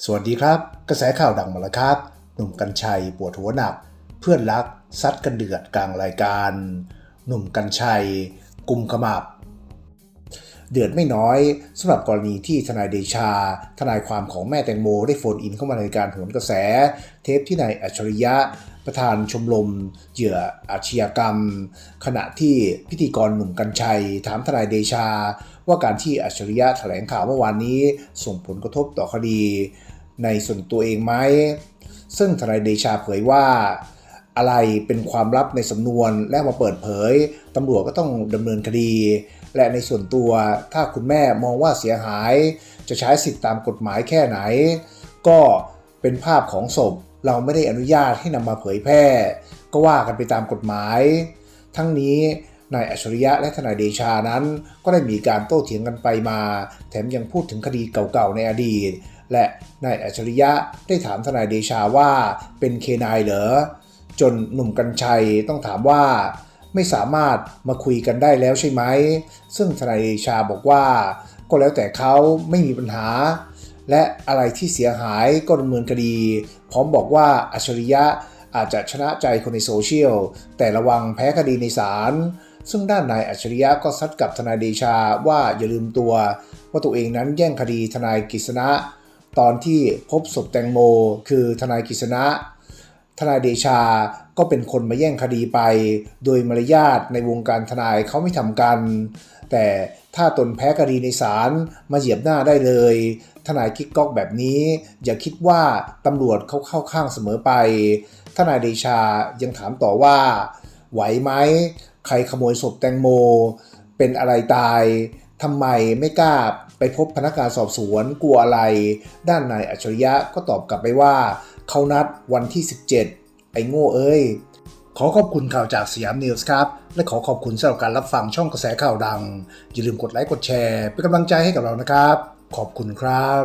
สวัสดีครับ กระแสข่าวดังมาแล้วครับ หนุ่มกัญชัยปวดหัวหนัก เพื่อนรักซัดกันเดือดกลางรายการ หนุ่มกัญชัย กุมขมับ เดือดไม่น้อยสำหรับกรณีที่ทนายเดชา ทนายความของแม่แตงโมได้โฟนอินเข้ามาในการโหนกระแส เทปที่นายอัจฉริยะ ประธานชมรมเหยื่ออาชญากรรม ขณะที่พิธีกรหนุ่มกัญชัย ถามทนายเดชา ว่าการที่อัจฉริยะแถลงข่าวเมื่อวานนี้ ส่งผลกระทบต่อคดี ในส่วนตัวเองไหม ซึ่งทนายเดชาเผยว่า อะไรเป็นความลับในสำนวนและมาเปิดเผยตำรวจก็ต้องดำเนินคดี และในส่วนตัวถ้าคุณแม่มองว่าเสียหาย จะใช้สิทธิตามกฎหมายแค่ไหน ก็เป็นภาพของศพ เราไม่ได้อนุญาตให้นำมาเผยแพร่ ก็ว่ากันไปตามกฎหมาย ทั้งนี้นายอัจฉริยะและทนายเดชานั้น ก็ได้มีการโต้เถียงกันไปมา แถมยังพูดถึงคดีเก่าๆในอดีต และนายอัจฉริยะได้ถามทนายเดชาว่าเป็นเคนายเหรอจนหนุ่มกัญชัยต้องถามว่าไม่สามารถมาคุยกันได้แล้วใช่ไหม ซึ่งทนายเดชาบอกว่า ก็แล้วแต่เขาไม่มีปัญหา และอะไรที่เสียหายก็ดำเนินคดี พร้อมบอกว่าอัจฉริยะอาจจะชนะใจคนในโซเชียล แต่ระวังแพ้คดีในศาลซึ่งด้านนายอัจฉริยะก็ซัดกับทนายเดชาว่าอย่าลืมตัว ว่าตัวเองนั้นแย่งคดีทนายกฤษณะ ตอนที่พบศพแตงโม คือทนายกฤษณะ ทนายเดชา ก็เป็นคนมาแย่งคดีไป โดยมารยาทในวงการทนายเขาไม่ทำกัน แต่ถ้าตนแพ้คดีในศาลมาเหยียบหน้าได้เลย ทนายคิกก๊อกแบบนี้ อย่าคิดว่าตำรวจเขาเข้าข้างเสมอไป ทนายเดชายังถามต่อว่า ไหวไหมใครขโมยศพแตงโม เป็นอะไรตายทำไมไม่กล้าไปพบพนักงานสอบสวนกลัวอะไร ด้านนายอัจฉริยะก็ตอบกลับไปว่าเขานัดวันที่ 17 ไอ้โง่เอ้ย ขอขอบคุณข่าวจากสยามนิวส์ครับ และขอขอบคุณสำหรับการรับฟังช่องกระแสข่าวดัง อย่าลืมกดไลค์กดแชร์ เป็นกำลังใจให้กับเรานะครับ ขอบคุณครับ